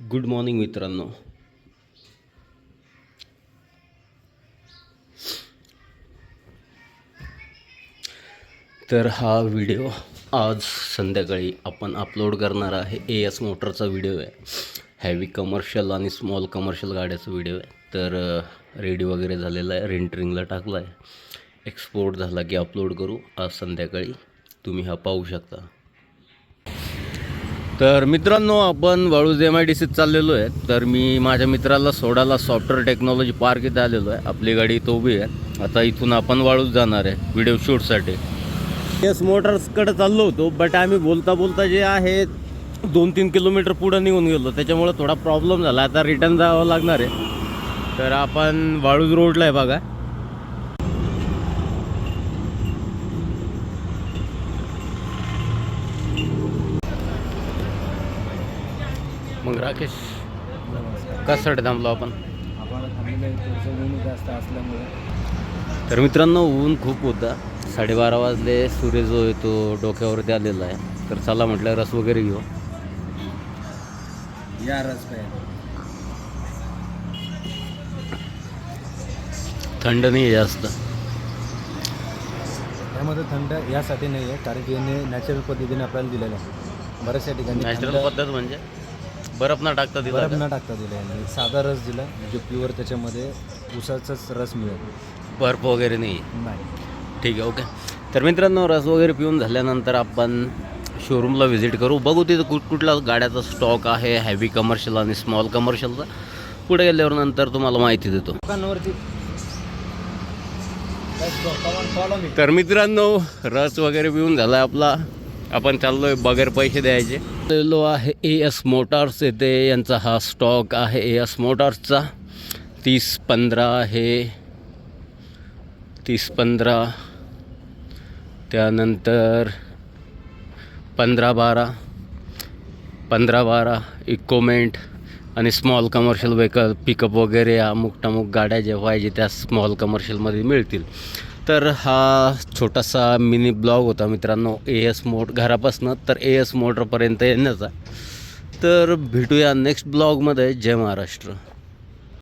Good morning मित्रांनो. तर हा व्हिडिओ आज संध्याकाळी आपण अपलोड करणार आहे. ए एस मोटरचा व्हिडिओ आहे. हॅवी कमर्शियल आणि स्मॉल कमर्शियल गाड्याचा व्हिडिओ आहे. तर रेडी वगैरे झालेला आहे. रेंटरिंगला टाकला आहे. एक्सपोर्ट झाला की अपलोड करू. आज संध्याकाळी तुम्ही हा पाहू शकता. तर मित्रांनो आपण वाळूज एम आय डी सीत चाललेलो आहे. तर मी माझ्या मित्राला सोडायला सॉफ्टवेअर टेक्नॉलॉजी पार्क इथे आलेलो आहे. आपली गाडी इथं उभी आहे. आता इथून आपण वाळूज जाणार आहे व्हिडिओ शूटसाठी येस मोटर्सकडे चाललो होतो बट आम्ही बोलता बोलता जे आहे दोन तीन किलोमीटर पुढं निघून गेलो. त्याच्यामुळं थोडा प्रॉब्लेम झाला. आता रिटर्न जावं लागणार आहे. तर आपण वाळूज रोडला आहे बघा. मग राकेश कशासाठी थांबलो आपण? तर मित्रांनो ऊन खूप होता. साडेबारा वाजले सूर्य जो आहे तो डोक्यावरती आलेला आहे. तर चला म्हटलं रस वगैरे घेऊ. या रस थंड नाही आहे जास्त. यामध्ये थंड यासाठी नाही आहे कारण की याने नॅचरल पद्धतीने आपल्याला दिलेलं आहे. बऱ्याचशा ठिकाणी नॅचरल पद्धत म्हणजे? बरफ न टाकता दिला बर्फ का? न टाकता दिला याने. साधा रस दिला म्हणजे प्युअर त्याच्यामध्ये उसाचाच रस मिळेल बर्फ वगैरे नाही. आहे. नाही. ठीक आहे ओके. तर मित्रांनो रस वगैरे पिऊन झाल्यानंतर आपण शोरूमला व्हिजिट करू. बघू तिथं कुठ कुठला गाड्याचा स्टॉक आहे हॅवी कमर्शियल आणि स्मॉल कमर्शियलचा पुढे गेल्यावर नंतर तुम्हाला माहिती देतो. दुकानावरती. तर मित्रांनो रस वगैरे पिऊन झाला आपला. आपण चाललोय बगैर पैसे द्यायचे. आलेलो आहे ए एस मोटार्स येथे. यांचा हा स्टॉक आहे ए एस मोटार्सचा तीस पंधरा आहे. तीस पंधरा. त्यानंतर पंधरा बारा. पंधरा बारा इकोमेंट आणि स्मॉल कमर्शियल व्हेकल पिकअप वगैरे अमुक टमुक गाड्या ज्या पाहिजे त्या स्मॉल कमर्शियलमध्ये मिळतील. तर हा छोटासा मिनी ब्लॉग होता मित्रांनो ए एस मोट घरापासनं तर ए एस मोटरपर्यंत येण्याचा. तर भेटूया नेक्स्ट ब्लॉगमध्ये. जय महाराष्ट्र.